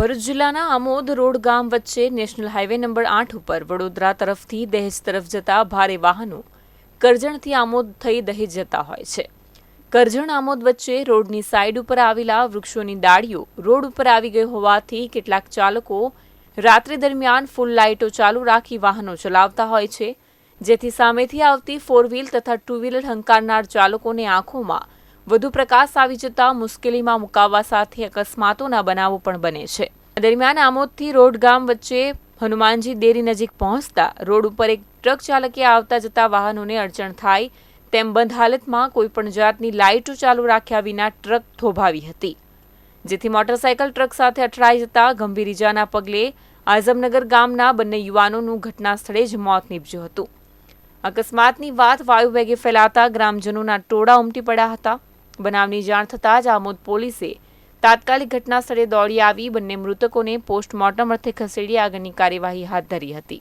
ભરૂચ જિલ્લાના આમોદ રોડ ગામ વચ્ચે નેશનલ હાઈવે નંબર આઠ ઉપર વડોદરા તરફથી દહેજ તરફ જતા ભારે વાહનો કરજણથી આમોદ થઈ દહેજ જતા હોય છે. કરજણ આમોદ વચ્ચે રોડની સાઈડ ઉપર આવેલા વૃક્ષોની ડાળીઓ રોડ ઉપર આવી ગઈ હોવાથી કેટલાક ચાલકો રાત્રિ દરમિયાન ફૂલ લાઇટો ચાલુ રાખી વાહનો ચલાવતા હોય છે. જેથી સામેથી આવતી ફોર વ્હીલ તથા ટુ વ્હીલર હંકારનાર ચાલકોને આંખોમાં વધુ પ્રકાશ આવી જતા મુશ્કેલીમાં મુકાવવા સાથે અકસ્માતોના બનાવો પણ બને છે. દરમિયાન આમોદથી રોડ ગામ વચ્ચે હનુમાનજી દેરી નજીક પહોંચતા રોડ ઉપર એક ટ્રક ચાલકે આવતા જતા વાહનોને અડચણ થાય તેમ બંધ હાલતમાં કોઈપણ જાતની લાઇટો ચાલુ રાખ્યા વિના ટ્રક થોભાવી હતી. જેથી મોટરસાયકલ ટ્રક સાથે અથડાઈ જતા ગંભીર ઇજાના પગલે આઝમનગર ગામના બંને યુવાનોનું ઘટના સ્થળે જ મોત નીપજ્યું હતું. અકસ્માતની વાત વાયુવેગે ફેલાતા ગ્રામજનોના ટોળા ઉમટી પડ્યા હતા. બનાવની જાણ થતાં જ આમોદ પોલીસે તાત્કાલિક ઘટના સ્થળે દોડી આવી બંને મૃતકોને પોસ્ટમોર્ટમ અર્થે ખસેડી આગળની કાર્યવાહી હાથ ધરી હતી.